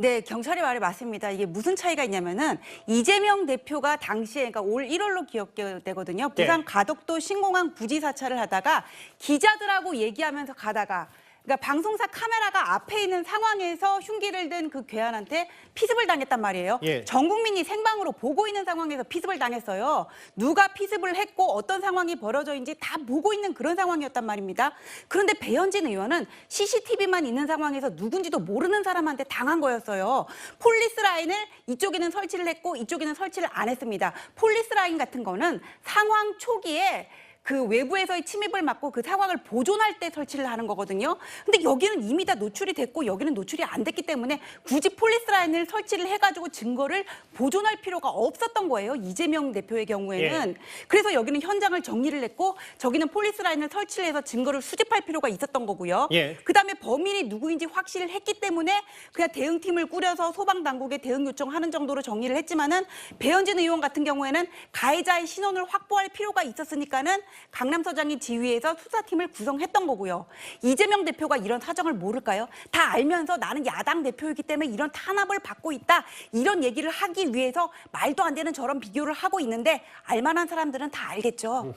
네, 경찰의 말이 맞습니다. 이게 무슨 차이가 있냐면은 이재명 대표가 당시에 그러니까 올 1월로 기억되거든요. 부산 네. 가덕도 신공항 부지 사찰을 하다가 기자들하고 얘기하면서 가다가 그러니까 방송사 카메라가 앞에 있는 상황에서 흉기를 든 그 괴한한테 피습을 당했단 말이에요. 예. 전 국민이 생방으로 보고 있는 상황에서 피습을 당했어요. 누가 피습을 했고 어떤 상황이 벌어져있는지 다 보고 있는 그런 상황이었단 말입니다. 그런데 배현진 의원은 CCTV만 있는 상황에서 누군지도 모르는 사람한테 당한 거였어요. 폴리스 라인을 이쪽에는 설치를 했고 이쪽에는 설치를 안 했습니다. 폴리스 라인 같은 거는 상황 초기에 그 외부에서의 침입을 막고 그 상황을 보존할 때 설치를 하는 거거든요. 근데 여기는 이미 다 노출이 됐고 여기는 노출이 안 됐기 때문에 굳이 폴리스 라인을 설치를 해가지고 증거를 보존할 필요가 없었던 거예요. 이재명 대표의 경우에는. 그래서 여기는 현장을 정리를 했고 저기는 폴리스 라인을 설치를 해서 증거를 수집할 필요가 있었던 거고요. 예. 그다음에 범인이 누구인지 확실을 했기 때문에 그냥 대응팀을 꾸려서 소방 당국에 대응 요청하는 정도로 정리를 했지만은 배현진 의원 같은 경우에는 가해자의 신원을 확보할 필요가 있었으니까는 강남서장이 지휘해서 수사팀을 구성했던 거고요. 이재명 대표가 이런 사정을 모를까요? 다 알면서 나는 야당 대표이기 때문에 이런 탄압을 받고 있다. 이런 얘기를 하기 위해서 말도 안 되는 저런 비교를 하고 있는데 알만한 사람들은 다 알겠죠.